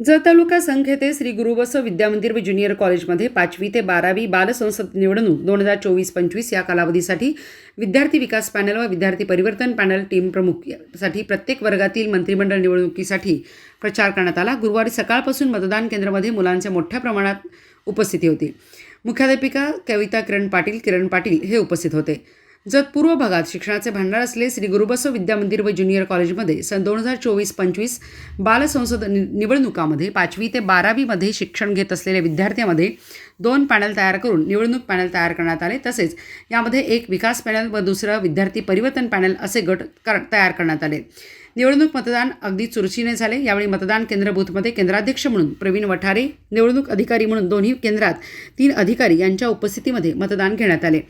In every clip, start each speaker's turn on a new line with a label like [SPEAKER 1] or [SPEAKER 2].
[SPEAKER 1] जत तालुका संघ येथे श्री गुरुबसव विद्यामंदिर व ज्युनियर कॉलेजमध्ये पाचवी ते बारावी बालसंसद निवडणूक दोन हजार चोवीस पंचवीस या कालावधीसाठी विद्यार्थी विकास पॅनल व विद्यार्थी परिवर्तन पॅनल टीम प्रमुखसाठी प्रत्येक वर्गातील मंत्रिमंडळ निवडणुकीसाठी प्रचार करण्यात आला. गुरुवारी सकाळपासून मतदान केंद्रामध्ये मुलांच्या मोठ्या प्रमाणात उपस्थिती होती. मुख्याध्यापिका कविता किरण पाटील किरण पाटील हे उपस्थित होते. जत पूर्व भागात शिक्षणाचे भांडार असले श्री गुरुबसव विद्यामंदिर व ज्युनियर कॉलेजमध्ये सन दोन हजार चोवीस पंचवीस बालसंसद नि निवडणुकामध्ये पाचवी ते बारावीमध्ये शिक्षण घेत असलेल्या विद्यार्थ्यांमध्ये दोन पॅनल तयार करून निवडणूक पॅनल तयार करण्यात आले. तसेच यामध्ये एक विकास पॅनल व दुसरं विद्यार्थी परिवर्तन पॅनल असे गट कर तयार करण्यात आले. निवडणूक मतदान अगदी चुरशीने झाले. यावेळी मतदान केंद्र बूथमध्ये केंद्राध्यक्ष म्हणून प्रवीण वठारे निवडणूक अधिकारी म्हणून दोन्ही केंद्रात तीन अधिकारी यांच्या उपस्थितीमध्ये मतदान घेण्यात आले.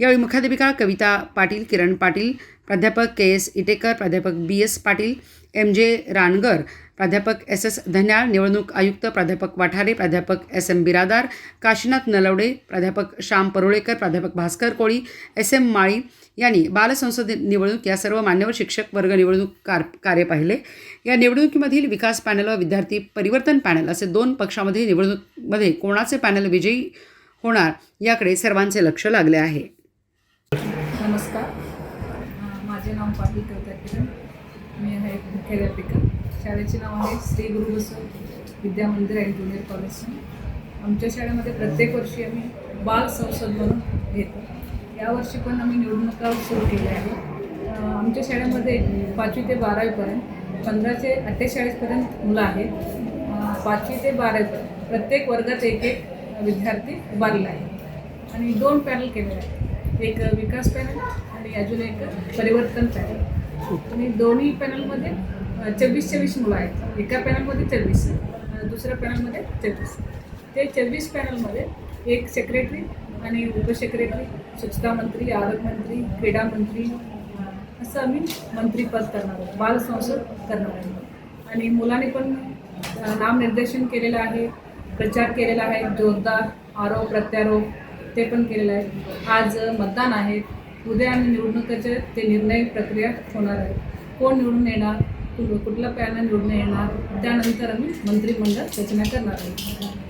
[SPEAKER 1] यावेळी मुख्याध्यापिका कविता पाटील किरण पाटील प्राध्यापक के एस इटेकर प्राध्यापक बी एस पाटील एम जे रानगर प्राध्यापक एस एस धन्याळ निवडणूक आयुक्त प्राध्यापक वाठारे प्राध्यापक एस एम बिरादार काशीनाथ नलवडे प्राध्यापक श्याम परोळेकर प्राध्यापक भास्कर कोळी एस एम माळी यांनी बालसंसद निवडणूक या सर्व मान्यवर शिक्षक वर्ग निवडणूक कार कार्य पाहिले. या निवडणुकीमधील विकास पॅनल व विद्यार्थी परिवर्तन पॅनल असे दोन पक्षामध्ये निवडणूकमध्ये कोणाचे पॅनल विजयी होणार याकडे सर्वांचे लक्ष लागले आहे.
[SPEAKER 2] नमस्कार. माझे नाव पाटील मी आहे मुख्याध्यापिका. शाळेचे नाव आहे श्री गुरु बसव विद्या मंदिर अँड ज्युनियर कॉलेज आमच्या शाळेमध्ये प्रत्येक वर्षी आम्ही बाल संसद म्हणून घेतो. यावर्षी पण आम्ही निवडणुका सुरू केल्या आहे आमच्या शाळेमध्ये पाचवी ते बारावीपर्यंत पंधरा ते अठ्ठेचाळीसपर्यंत मुलं आहेत. पाचवी ते बारावीपर्यंत प्रत्येक वर्गात एक एक विद्यार्थी उभारला आहे. आणि दोन पॅनल केलेले आहेत. एक विकास पॅनल आणि अजून एक परिवर्तन पॅनल आणि दोन्ही पॅनलमध्ये चोवीस चोवीस मुलं आहेत. एका पॅनलमध्ये चोवीस. दुसऱ्या पॅनलमध्ये चोवीस. ते चोवीस पॅनलमध्ये एक सेक्रेटरी आणि उपसेक्रेटरी स्वच्छता मंत्री आरोग्य मंत्री क्रीडा मंत्री असं आम्ही मंत्रीपद करणार आहोत. बालसंसद करणार आहोत. आणि मुलांनी पण नामनिर्देशन केलेलं आहे प्रचार केलेला आहे जोरदार आरोप प्रत्यारोप ते पण केलेलं आहे. आज मतदान आहे. उद्या आणि निवडणुकीचे ते निर्णय प्रक्रिया होणार आहे. कोण निवडून येणार? कुठला पॅनल निवडून येणार? त्यानंतर आम्ही मंत्रिमंडळ रचना करणार आहे